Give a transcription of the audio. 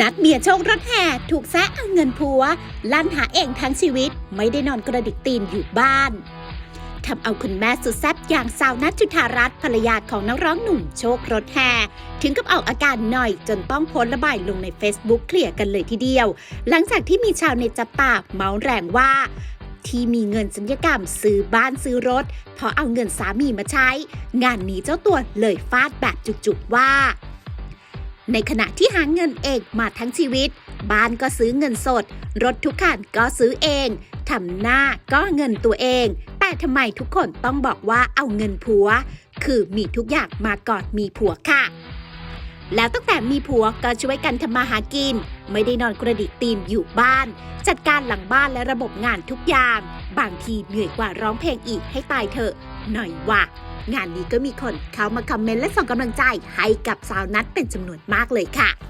นัดเมียโชครถแห่ถูกแซะเอาเงินผัว ลั่นหาเองทั้งชีวิตไม่ได้นอนกระดิกตีนอยู่บ้านทำเอาคุณแม่สุดแซ่บอย่างสาวนัทจุธารัตน์ภรรยาของนักร้องหนุ่มโชครถแห่ถึงกับเอาอาการหน่อยจนต้องโพสระบายลงใน Facebook เคลียร์กันเลยทีเดียว หลังจากที่มีชาวเน็ตจับตาเมาส์แรงว่า ที่มีเงินสัญญกรรมซื้อบ้านซื้อรถ เพราะเอาเงินสามีมาใช้ งานนี้เจ้าตัวเลยฟาดแบบจุกๆว่า ในขณะที่หาเงินเองมาทั้งชีวิต บ้านก็ซื้อเงินสด รถทุกคันก็ซื้อเองทำหน้าก็เงินตัวเอง แต่ทำไมทุกคนต้องบอกว่าเอาเงินผัว คือมีทุกอย่างมาก่อนมีผัวค่ะ แล้วตั้งแต่มีผัวก็ช่วยกันทำมาหากิน ไม่ได้นอนกระดิกตีนอยู่บ้าน จัดการหลังบ้านและระบบงานทุกอย่าง บางทีเหนื่อยกว่าร้องเพลงอีกให้ตายเถอะ หน่อยว่ะ งานนี้ก็มีคนเข้ามาคอมเมนต์และส่งกำลังใจให้กับสาวนัทเป็นจำนวนมากเลยค่ะ